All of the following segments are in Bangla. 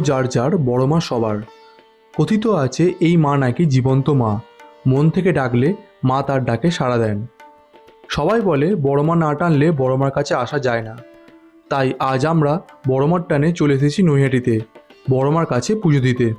যার যার, বড় মা সবার। কথিত আছে, এই মা নাকি জীবন্ত মা। মন থেকে ডাকলে মা তার ডাকে সাড়া দেন। সবাই বলে, বড় মা না টানলে বড় মার কাছে আসা যায় না। তাই আজ আমরা বড় মার টানে চলে এসেছি নৈহাটিতে, বড় মার কাছে পুজো দিতে।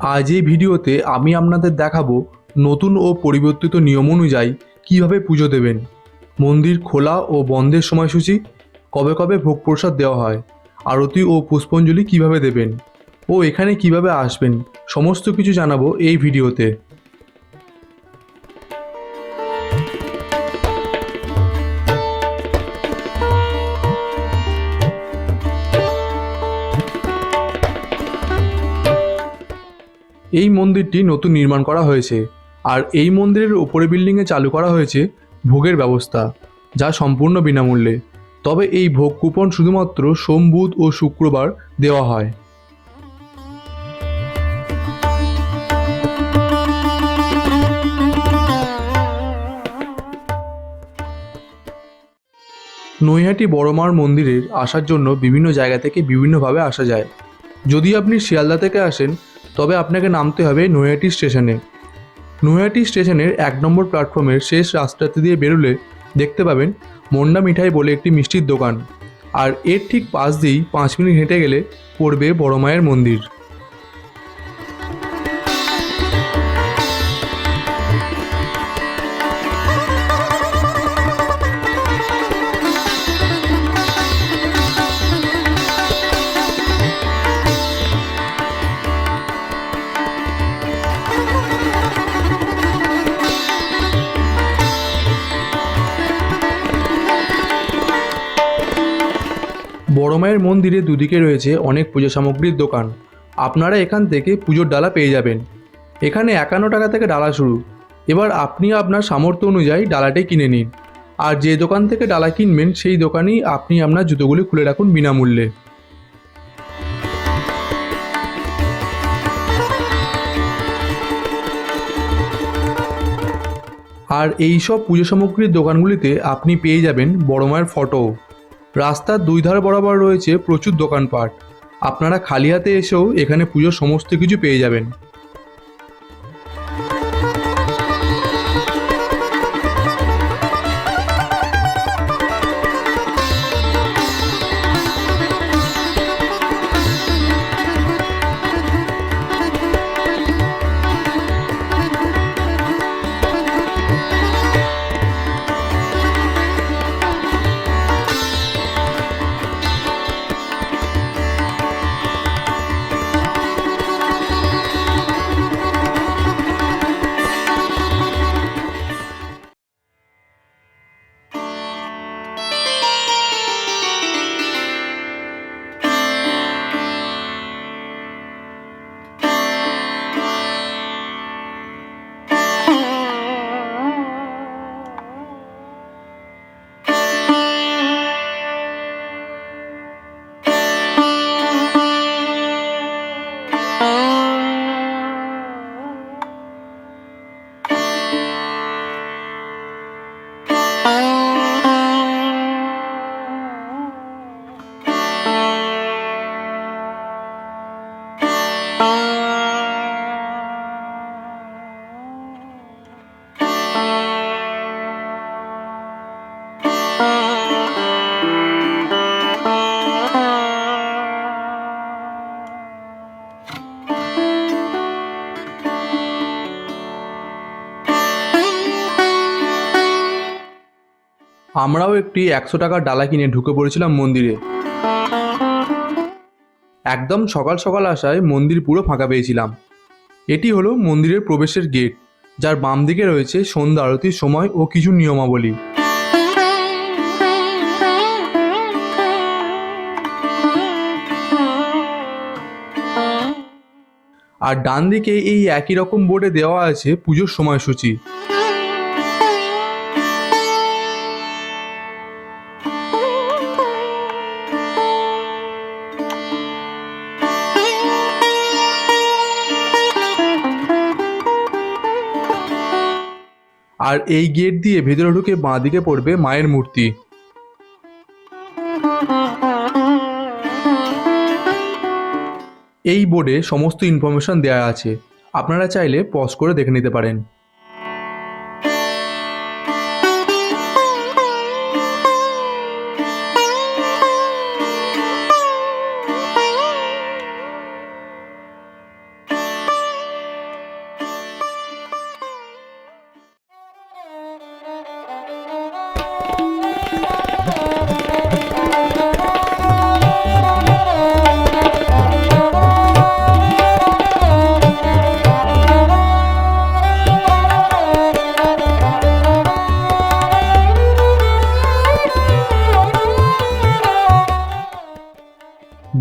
আজ এই ভিডিওতে আমি আপনাদের দেখাবো নতুন ও পরিবর্তিত নিয়ম অনুযায়ী কীভাবে পুজো দেবেন। মন্দির খোলা ও বন্ধের সময়সূচি। কবে কবে ভোগ প্রসাদ দেওয়া হয়, আরতি ও পুষ্পাঞ্জলি কীভাবে দেবেন, ও এখানে কীভাবে আসবেন, সমস্ত কিছু জানাব এই ভিডিওতে। এই মন্দিরটি নতুন নির্মাণ করা হয়েছে, আর এই মন্দিরের উপরে বিল্ডিংয়ে চালু করা হয়েছে ভোগের ব্যবস্থা, যা সম্পূর্ণ বিনামূল্যে। তবে এই ভোগ কুপন শুধুমাত্র সোম, বুধ ও শুক্রবার দেওয়া হয়। নৈহাটি বড়মার মন্দিরের আসার জন্য বিভিন্ন জায়গা থেকে বিভিন্নভাবে আসা যায়। যদি আপনি শিয়ালদা থেকে আসেন, তবে আপনাকে নামতে হবে নৈহাটি স্টেশনে। নৈহাটি স্টেশনের এক নম্বর প্ল্যাটফর্মের শেষ রাস্তাটি দিয়ে বেরোলে দেখতে পাবেন মন্ডা মিঠাই বলে একটি মিষ্টির দোকান। আর এর ঠিক পাশ দিয়েই পাঁচ মিনিট হেঁটে গেলে পড়বে বড় মায়ের মন্দির। বড় মায়ের মন্দিরে দুদিকে রয়েছে অনেক পুজো সামগ্রীর দোকান। আপনারা এখান থেকে পুজোর ডালা পেয়ে যাবেন। এখানে একান্ন টাকা থেকে ডালা শুরু। এবার আপনি আপনার সামর্থ্য অনুযায়ী ডালাটি কিনে নিন। আর যে দোকান থেকে ডালা কিনবেন, সেই দোকানেই আপনি আপনার জুতোগুলি খুলে রাখুন বিনামূল্যে। আর এই সব পুজো সামগ্রীর দোকানগুলিতে আপনি পেয়ে যাবেন বড় মায়ের ফটো। রাস্তার দুই ধার বরাবর রয়েছে প্রচুর দোকানপাট। আপনারা খালি হাতে এসেও এখানে পুজোর সমস্ত কিছু পেয়ে যাবেন। আমরাও একটি একশো টাকার ডালা কিনে ঢুকে পড়েছিলাম মন্দিরে। একদম সকাল সকাল আসায় মন্দির পুরো ফাঁকা পেয়েছিলাম। এটি হলো মন্দিরের প্রবেশের গেট যার বাম দিকে রয়েছে সন্ধ্যা আরতির সময় ও কিছু নিয়মাবলী। আর ডান দিকে এই একই রকম বোর্ডে দেওয়া আছে পুজোর সময়সূচি। আর এই গেট দিয়ে ভেতরে ঢুকে বাঁ দিকে পড়বে মায়ের মূর্তি। এই বোর্ডে সমস্ত ইনফরমেশন দেওয়া আছে। আপনারা চাইলে পজ করে দেখে নিতে পারেন।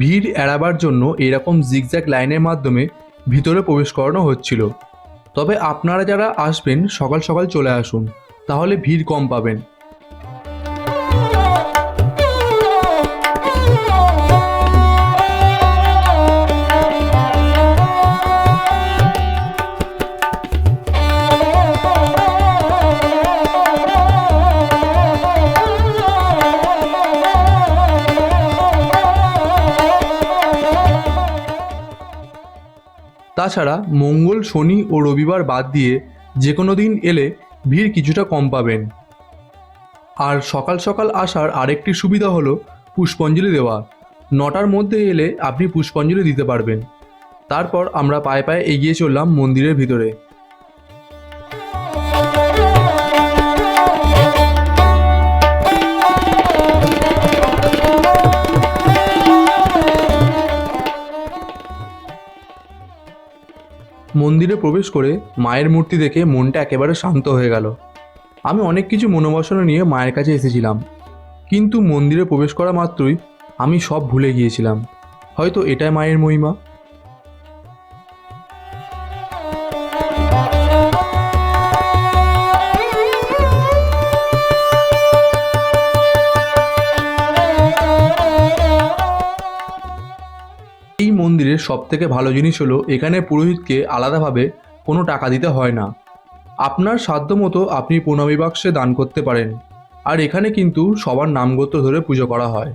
ভিড় এড়াবার জন্য এরকম জিগজ্যাগ লাইনের মাধ্যমে ভিতরে প্রবেশ করানো হচ্ছিল। তবে আপনারা যারা আসবেন, সকাল সকাল চলে আসুন, তাহলে ভিড় কম পাবেন। তাছাড়া মঙ্গল, শনি ও রবিবার বাদ দিয়ে যে কোনো দিন এলে ভিড় কিছুটা কম পাবেন। আর সকাল সকাল আসার আরেকটি সুবিধা হলো পুষ্পাঞ্জলি দেওয়া। নটার মধ্যে এলে আপনি পুষ্পাঞ্জলি দিতে পারবেন। তারপর আমরা পায়ে পায়ে এগিয়ে চললাম মন্দিরের ভিতরে। মন্দিরে প্রবেশ করে মায়ের মূর্তি দেখে মনটা একেবারে শান্ত হয়ে গেল। আমি অনেক কিছু মনোবাসনা নিয়ে মায়ের কাছে এসেছিলাম। কিন্তু মন্দিরে প্রবেশ করা মাত্রই আমি সব ভুলে গিয়েছিলাম। হয়তো এটাই মায়ের মহিমা। মন্দিরের সবথেকে ভালো জিনিস হলো, এখানে পুরোহিতকে আলাদাভাবে কোনো টাকা দিতে হয় না। আপনার সাধ্য মতো আপনি প্রণামী বাক্সে দান করতে পারেন। আর এখানে কিন্তু সবার নামগত ধরে পুজো করা হয়।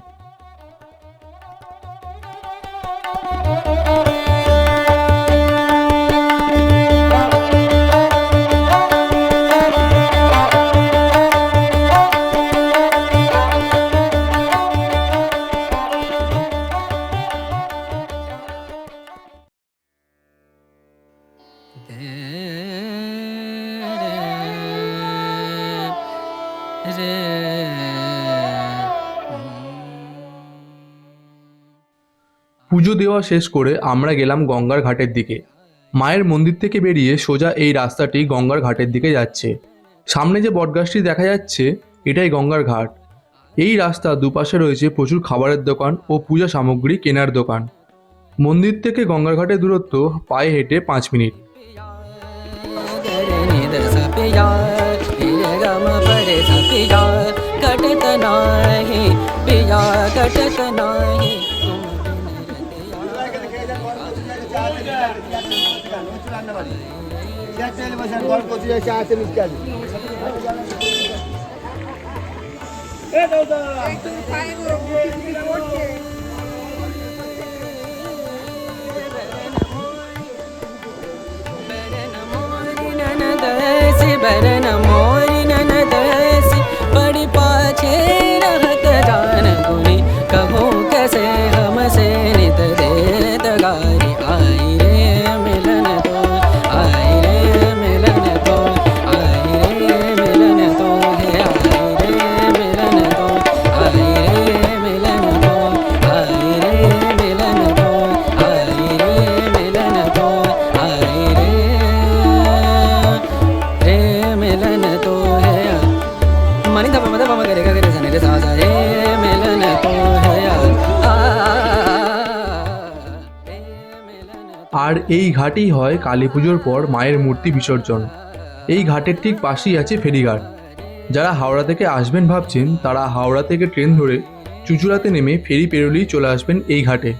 পুজো দেওয়া শেষ করে আমরা গেলাম গঙ্গার ঘাটের দিকে। মায়ের মন্দির থেকে বেরিয়ে সোজা এই রাস্তাটি গঙ্গার ঘাটের দিকে যাচ্ছে। সামনে যে বটগাছটি দেখা যাচ্ছে, এটাই গঙ্গার ঘাট। এই রাস্তা দুপাশে রয়েছে প্রচুর খাবারের দোকান ও পূজা সামগ্রী কেনার দোকান। মন্দির থেকে গঙ্গার ঘাটের দূরত্ব পায়ে হেঁটে পাঁচ মিনিট। हमारे सखिया कटत नाही पिया कटत नाही Better no more. yeah. আর এই ঘাটেই হয় কালী পুজোর পর মায়ের মূর্তি বিসর্জন। এই ঘাটের ঠিক পাশেই আছে ফেরিঘাট। যারা হাওড়া থেকে আসবেন ভাবছেন, তারা হাওড়া থেকে ট্রেন ধরে চুচুড়াতে নেমে ফেরি পেরোলেই চলে আসবেন এই ঘাটে।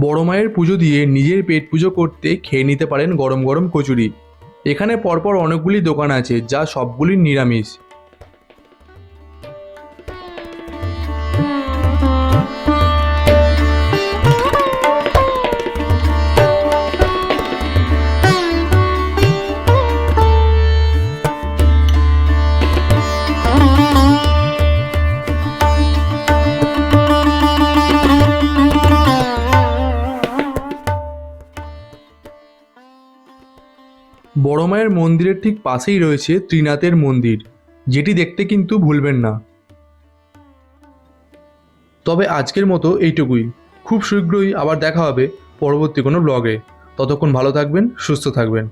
বড় মায়ের পুজো দিয়ে নিজের পেট পুজো করতে খেয়ে নিতে পারেন গরম গরম কচুরি। এখানে পরপর অনেকগুলি দোকান আছে, যা সবগুলি নিরামিষ। বড় মায়ের মন্দিরের ঠিক পাশেই রয়েছে ত্রিনাথের মন্দির, যেটি দেখতে কিন্তু ভুলবেন না। তবে আজকের মতো এইটুকুই। খুব শীঘ্রই আবার দেখা হবে পরবর্তী কোনো ব্লগে ততক্ষণ ভালো থাকবেন, সুস্থ থাকবেন।